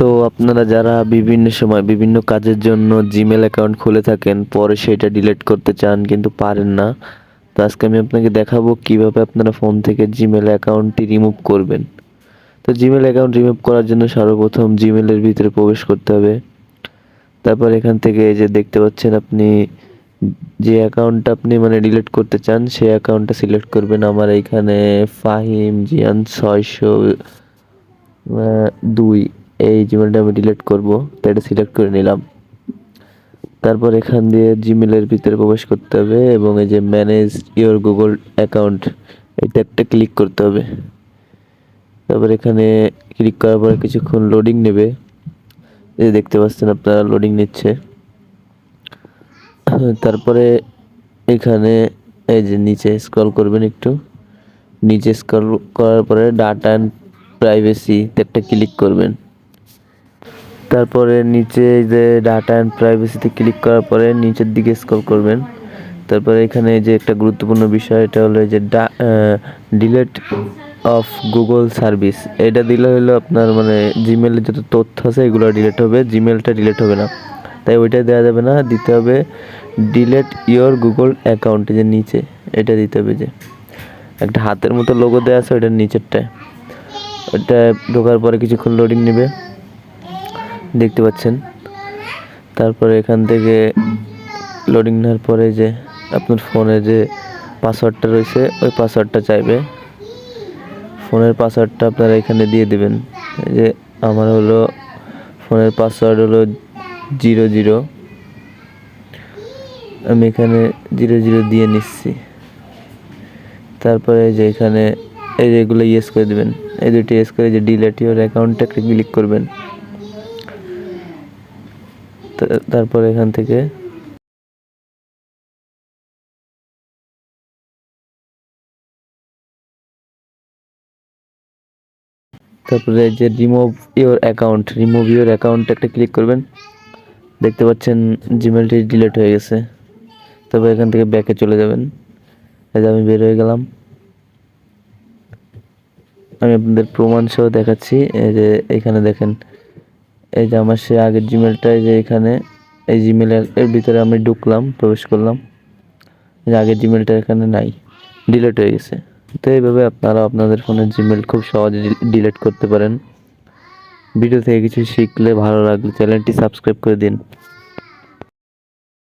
তো আপনারা যারা বিভিন্ন সময় বিভিন্ন কাজের জন্য জিমেল অ্যাকাউন্ট খুলে থাকেন, পরে সেটা ডিলিট করতে চান কিন্তু পারেন না। তো আজকে আমি আপনাকে দেখাবো কীভাবে আপনারা ফোন থেকে জিমেল অ্যাকাউন্টটি রিমুভ করবেন। তো জিমেল অ্যাকাউন্ট রিমুভ করার জন্য সর্বপ্রথম জিমেলের ভিতরে প্রবেশ করতে হবে। তারপর এখান থেকে যে দেখতে পাচ্ছেন আপনি, যে অ্যাকাউন্টটা আপনি মানে ডিলিট করতে চান সেই অ্যাকাউন্টটা সিলেক্ট করবেন আমার এইখানে ফাহিম জিয়ান ছয়শো দুই। এই জিমেলটা আমি ডিলিট করব তো এটা সিলেক্ট করে নিলাম। তারপর এখান দিয়ে জিমেলের ভিতরে প্রবেশ করতে হবে এবং এই যে ম্যানেজ ইওর গুগল অ্যাকাউন্ট এটা একটা ক্লিক করতে হবে। তারপর এখানে ক্লিক করার পরে কিছুক্ষণ লোডিং নেবে। এই দেখতে পাচ্ছেন আপনারা লোডিং নিচ্ছে। তারপরে এখানে এই যে নিচে স্ক্রল করবেন একটু। নিচে স্ক্রল করার পরে ডাটা অ্যান্ড প্রাইভেসিতে একটা ক্লিক করবেন। তারপরে নিচে যে ডাটা অ্যান্ড প্রাইভেসিতে ক্লিক করার পরে নিচের দিকে স্ক্রল করবেন। তারপরে এখানে যে একটা গুরুত্বপূর্ণ বিষয়, এটা হলো যে ডিলেট অফ গুগল সার্ভিস এটা দিলে হলো আপনার মানে জিমেলের যত তথ্য আছে এগুলো ডিলেট হবে জিমেলটা ডিলেট হবে না। তাই ওইটা দেওয়া যাবে না, দিতে হবে ডিলেট ইওর গুগল অ্যাকাউন্ট যে নিচে, এটা দিতে হবে যে। একটা হাতের মতো লোগো দেওয়া আছে ওইটার নিচেরটায়। ওইটা ঢোকার পরে কিছুক্ষণ লোডিং নেবে। দেখতে পাচ্ছেন। তারপরে এখান থেকে লোডিং নেওয়ার পরে যে আপনার ফোনে যে পাসওয়ার্ডটা রয়েছে, ওই পাসওয়ার্ডটা চাইবে। ফোনের পাসওয়ার্ডটা আপনারা এখানে দিয়ে দেবেন। যে আমার হলো ফোনের পাসওয়ার্ড হলো জিরো জিরো আমি এখানে জিরো জিরো দিয়ে নিচ্ছি। তারপরে যে এখানে এই যে এগুলো ইয়েস করে দেবেন। এই দুটি ইয়েস করে যে ডিলেট অ্যাকাউন্টটা ক্লিক করবেন। তারপর এখান থেকে তারপরে যে remove your account remove your account একটা ক্লিক করবেন। দেখতে পাচ্ছেন জিমেলটি ডিলেট হয়ে গেছে। তবে এখান থেকে ব্যাকে চলে যাবেন। এই যে আমি বের হয়ে গেলাম। আমি আপনাদের প্রমাণ সহ দেখাচ্ছি। এই যে এখানে দেখেন এই যে আমার সে আগের জিমেলটা এই যে এখানে, এই জিমেলের এর ভিতরে আমি ঢুকলাম, প্রবেশ করলাম। যে আগের জিমেলটা এখানে নাই ডিলেট হয়ে গেছে। তো এইভাবে আপনারা আপনাদের ফোনের জিমেল খুব সহজে ডিলেট করতে পারেন। ভিডিও থেকে কিছু শিখলে ভালো লাগলে চ্যানেলটি সাবস্ক্রাইব করে দিন।